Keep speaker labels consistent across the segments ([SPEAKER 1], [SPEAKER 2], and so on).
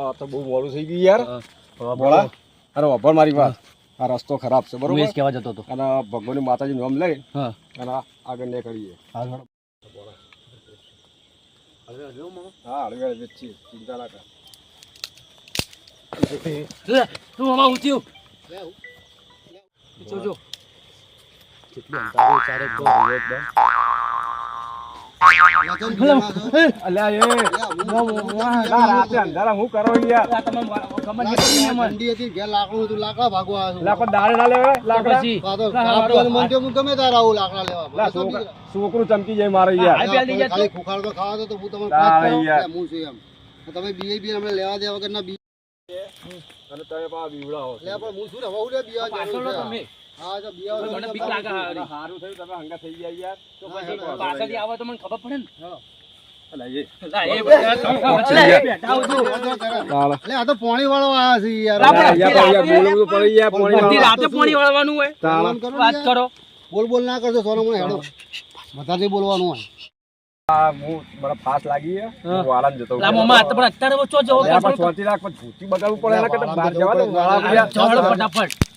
[SPEAKER 1] આ તો બહુ મોડું થઈ ગયું યાર. બોલા. અરે વભર મારી વાત. આ રસ્તો ખરાબ છે બરોબર?
[SPEAKER 2] કહેવા જતો હતો.
[SPEAKER 1] અને ભગવાનની માતાજી નામ લઈ અને આગળ ને કરીએ
[SPEAKER 2] હા
[SPEAKER 1] હળવે હળવે છીએ ચિંતા ના કર.
[SPEAKER 2] તું મામા ઊંચી ઉઠ. જો, જો. કેટલું ચારે એકદમ.
[SPEAKER 1] અલ્યા એ અંધારા હું કરો યાર.
[SPEAKER 2] તમે.
[SPEAKER 3] ઠંડી હતી ઘેર લાકડું હતું લાકડા ભાગવા
[SPEAKER 1] ના લેવે લાકડા.
[SPEAKER 3] મન હું ગમે આવું લાકડા લેવા.
[SPEAKER 1] છોકરા-
[SPEAKER 3] બી-
[SPEAKER 1] ચમકી જાય મારે યાર.
[SPEAKER 3] ખાલી ખુખાડ તો ખાવા દો તો હું તમને હું છું એમ. તમે બીએ બી અમને લેવા દેવા વગર ના બી
[SPEAKER 1] અને તમે પા બીવડાવો
[SPEAKER 3] લે પણ હું શું ને છે
[SPEAKER 2] તમે.
[SPEAKER 3] હા તો બીવા
[SPEAKER 2] મને બીક લાગે
[SPEAKER 3] ના-
[SPEAKER 1] થયું તમે હંગા થઈ ગયા યાર.
[SPEAKER 2] તો પછી પાછળથી આવે? તો મને ખબર પડે ને.
[SPEAKER 3] પોણી
[SPEAKER 2] વાળવાનું હોય.
[SPEAKER 3] કરો
[SPEAKER 2] વાત કરો.
[SPEAKER 3] બોલ બોલ ના કરો સોનો મને હેડો. વધારે બોલવાનું હોય.
[SPEAKER 2] ફટાફટ.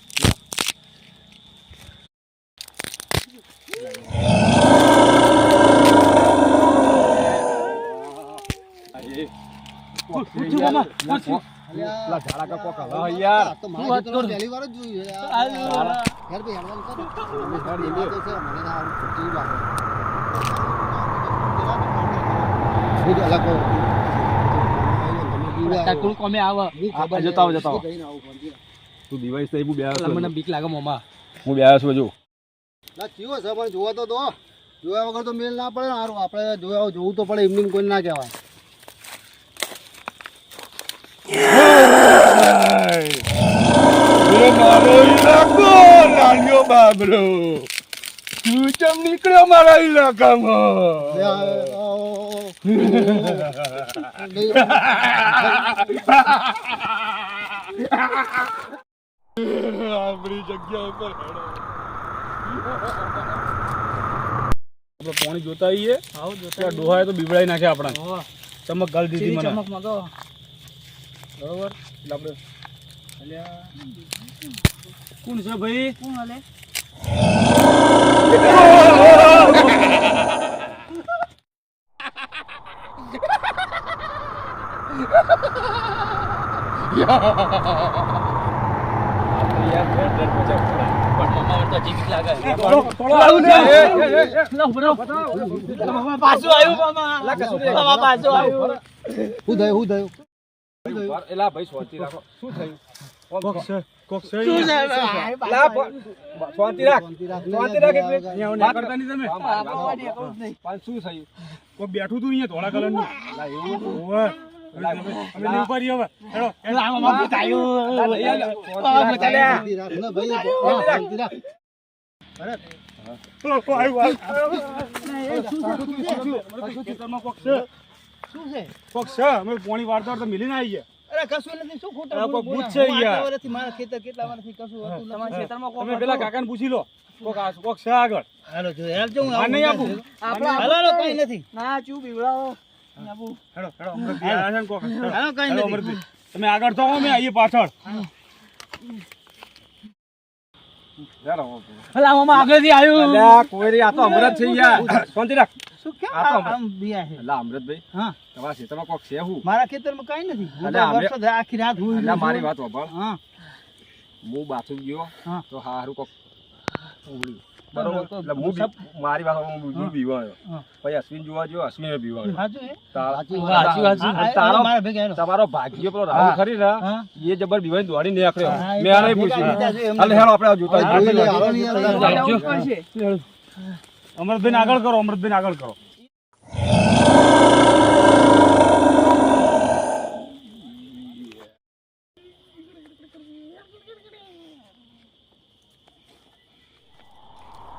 [SPEAKER 2] કોમે આવે.
[SPEAKER 1] જતા જતા તું દિવાળી હું બેઠો
[SPEAKER 2] મને બીક લાગે મામા
[SPEAKER 1] હું બે છું હજુ.
[SPEAKER 3] ના ચીવો છે પણ જોવા તો દો. જોયા વગર તો મેલ ના પડે હારું. આપણે જોયા જોવું તો પડે એમની કોઈ ના કહેવાય.
[SPEAKER 1] નીકળ્યો મારા ઇલાકામાં? આપણી જગ્યા ઉપર. આપણે પાણી જોતા આવીએ.
[SPEAKER 2] આવો
[SPEAKER 1] ત્યાં ડોહાએ તો બીબડાઈ નાખે આપણા. ચમક ગાલી દીધી મને.
[SPEAKER 2] ચમક મગો
[SPEAKER 1] બરોબર? એટલે આપણે કોણ છે ભાઈ?
[SPEAKER 2] કોણ હાલે યાર મામા મને તો
[SPEAKER 4] બેઠું તું અહીંયા ધોળા કલરનું અમે રહીએ હવે હેડો
[SPEAKER 2] મામા ભૂત આવ્યું.
[SPEAKER 1] લા,
[SPEAKER 3] ના ભાઈ રાખ
[SPEAKER 4] ઓ, આવ્યું. ખેતરમાં કોક છે
[SPEAKER 2] શું છે
[SPEAKER 4] કોક છે અમે પોણી વાળતા તો મિલીને આવી ગયા
[SPEAKER 2] અરે કશું નથી શું ખોટું
[SPEAKER 4] ભૂત છે યાર.
[SPEAKER 2] મારા ખેતર કેટલા વર્ષથી કશું હતું તમારા ખેતરમાં કોક
[SPEAKER 4] તમે પેલા કાકાને પૂછી લો કોક આ- કોક છે આગળ
[SPEAKER 2] હાલો જો હેલ્પ જો હું
[SPEAKER 4] આ નહીં આપું
[SPEAKER 2] આપણે હાલો કઈ નથી ના ચૂ બીવડાવો
[SPEAKER 4] હેડો હેડો અમૃતભાઈ આવ્યા છે ને કોક. હેડો.
[SPEAKER 2] કઈ
[SPEAKER 4] હેડો, અમૃતભાઈ. તમે આગળ તો અમે આઈએ પાછળ.
[SPEAKER 1] આ આ
[SPEAKER 2] મારા
[SPEAKER 1] વાત
[SPEAKER 2] હા.
[SPEAKER 1] બાથરૂમ ગયો
[SPEAKER 2] હા.
[SPEAKER 1] તો હારું કોક.
[SPEAKER 2] બરોબર,
[SPEAKER 1] હું મારી વાત સાંભળ, હું પછી અશ્વિન જોવા ગયો અશ્વિને
[SPEAKER 2] હેલો.
[SPEAKER 1] તમારો ભાગ્ય પેલો રાહુલ ખરી ને એ જબર બીવાઈ દોડી નીકળ્યો
[SPEAKER 2] હા,
[SPEAKER 1] મેં આને પૂછ્યું. હાલે આપણે જોતા.
[SPEAKER 4] અમૃતભાઈ આગળ કરો અમૃતભાઈ આગળ કરો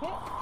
[SPEAKER 3] આવ્યું.